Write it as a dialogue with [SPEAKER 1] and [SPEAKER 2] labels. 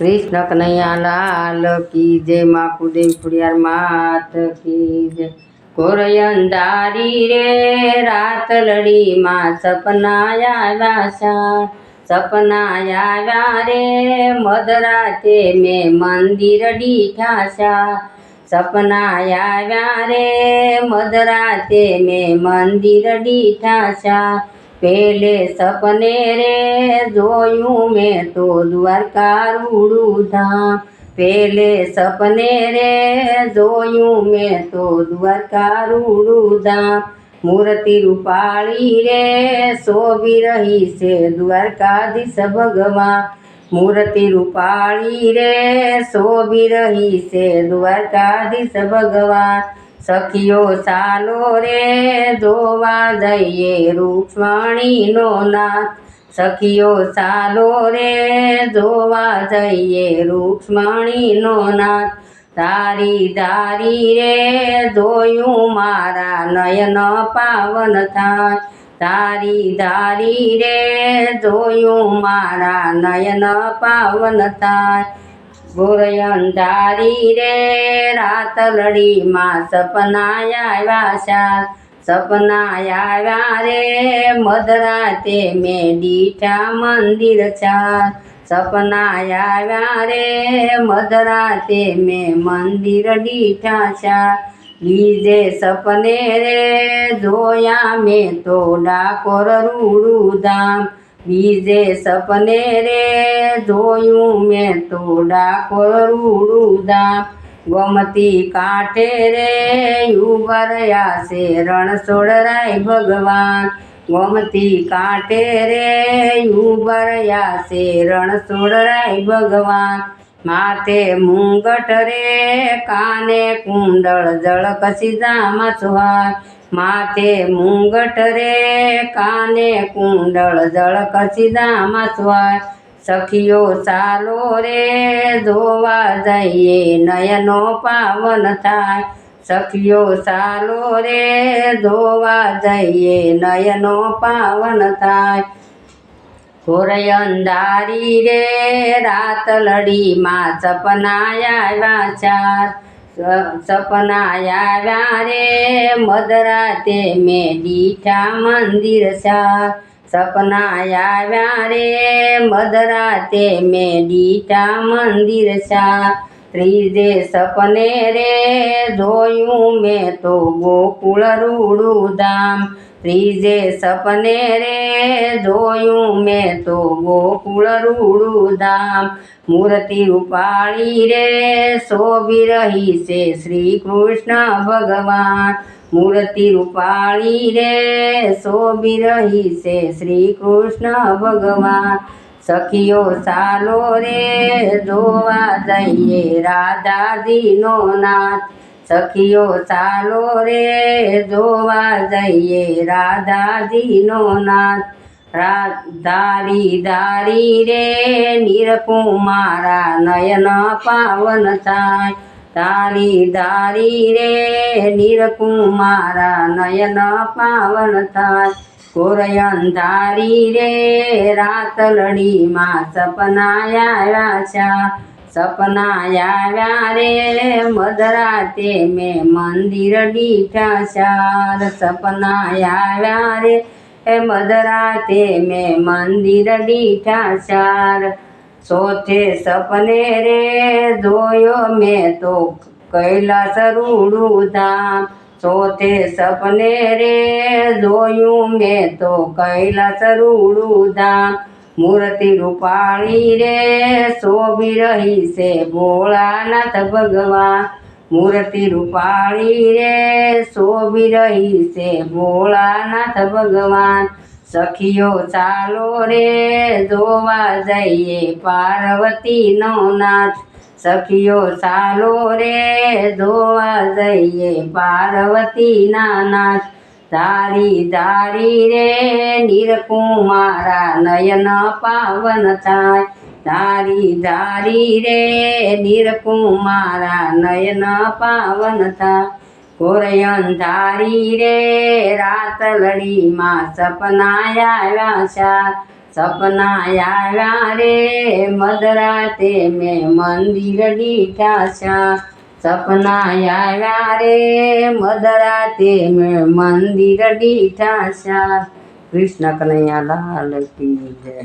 [SPEAKER 1] કૃષ્ણ કનૈયા લાલ કી જય, મા કુદેવ ખુડિયાર માત કી જય. કોરયંદારી રે, રાત લડી માં સપના આવ્યા સા સપના આવ્યા રે, મધરાતે મેં મંદિર દીઠા સા સપના આવ્યા રે, મધરાતે મેં મંદિર દીઠા સા પેલે સપને રે જોયું મેં તો દ્વારકા રૂડું ધામ પેલે સપને રે જોયું મેં તો દ્વારકા રૂડું ધામ મૂર્તિ રૂપાળી રે શોભી રહી છે દ્વારકાધીશ ભગવાન મૂર્તિ રૂપાળી રે શોભી રહી છે દ્વારકાધીશ ભગવાન સખીઓ ચાલો રે જોવા જઈએ રૂક્ષ્મણીનો નાથ. સખીઓ ચાલો રે જોવા જઈએ રૂક્ષ્મણીનો નાથ. તારી દારી રે જોયું મારા નયન પાવન થાય તારી ધારી રે જોયું મારા નયન પાવન થાય ગોરયંધારી રે રાત લડીમાં સપના આવ્યા સા સપના આવ્યા રે મધરાતે મેં દીઠા મંદિર છા સપના આવ્યા રે મધરાતે મેં મંદિર દીઠા છા બીજે સપને રે જોયા મેં તો ડાકોર રૂડું ધામ બીજે સપને રે જોયું મેં તો ડાકોર ધામ ગોમતી કાંઠે રે ઉભર્યા છે રણછોડરાય ભગવાન. ગોમતી કાંઠે રે ઉભર્યા છે રણછોડરાય ભગવાન. માથે મુંગટ રે, કાને કુંડળ જળ કસીદામાં સુહાય માથે माथे मुंगट रे काने कुंडळ जळ कसिदा मासवाय सखियो चालो रे जोवा जाइए नयनो पावन थाय सखियो चालो रे जोवा जाइए नयनो पावन थाय खोरय अंधारी रे रात लडी मा सपनाया वाचार सपना आया रे मदराते में डीठा मंदिर सा सपना आया रे मदराते में डीठा मंदिर सा ત્રીજે સપને રે જોયું મેં તો ગોકુળ રૂડું ધામ ત્રીજે સપને રે જોયું મેં તો ગોકુળ રૂડું ધામ મૂર્તિ રૂપાળી રે શોભી રહી છે શ્રી કૃષ્ણ ભગવાન મૂર્તિ રૂપાળી રે શોભી રહી છે શ્રી કૃષ્ણ ભગવાન સખીઓ ચાલો રે જોવા જઈએ રાધાજીનો નાથ. સખીઓ ચાલો રે જોવા જઈએ રાધાજીનો નાથ. દારી દારી રે નિરકુમારા નયન પાવન થાય. તારી દારી રે નિરકુમારા નયન પાવન થાય. कोरयंधारी रे रातलडी मा सपना याव्याच्या सपना याव्या रे मदराते मे मंदिर डीठाशार सपना याव्या रे मदराते मे मंदिर डीठाशार सोथे सपने रे धोयो मे तो कैलास रूडू धाम ચોથે સપને રે જોયું મેં તો કૈલાસ રૂડું મૂર્તિ રૂપાળી રે શોભી રહી છે ભોળાનાથ ભગવાન. મૂર્તિ રૂપાળી રે શોભી રહી છે ભોળાનાથ ભગવાન. સખીઓ ચાલો રે જોવા જઈએ પાર્વતીનો નાથ. સખીઓ ચાલો રે ધોવા જઈએ પાર્વતીના નાથ તારી દારી રે નિરકુમારા નયન પાવન થાય. તારી દારી રે નિરકુમારા નયન પાવન થાય. કોરયંધારી રે રાત લડીમાં સપના આવ્યા સપના આવ્યા રે મધરાતે મેં મંદિર દીઠા છે સપના આવ્યા રે મધરાતે મેં મંદિર દીઠા છે કૃષ્ણ કનૈયા લાલ કી જય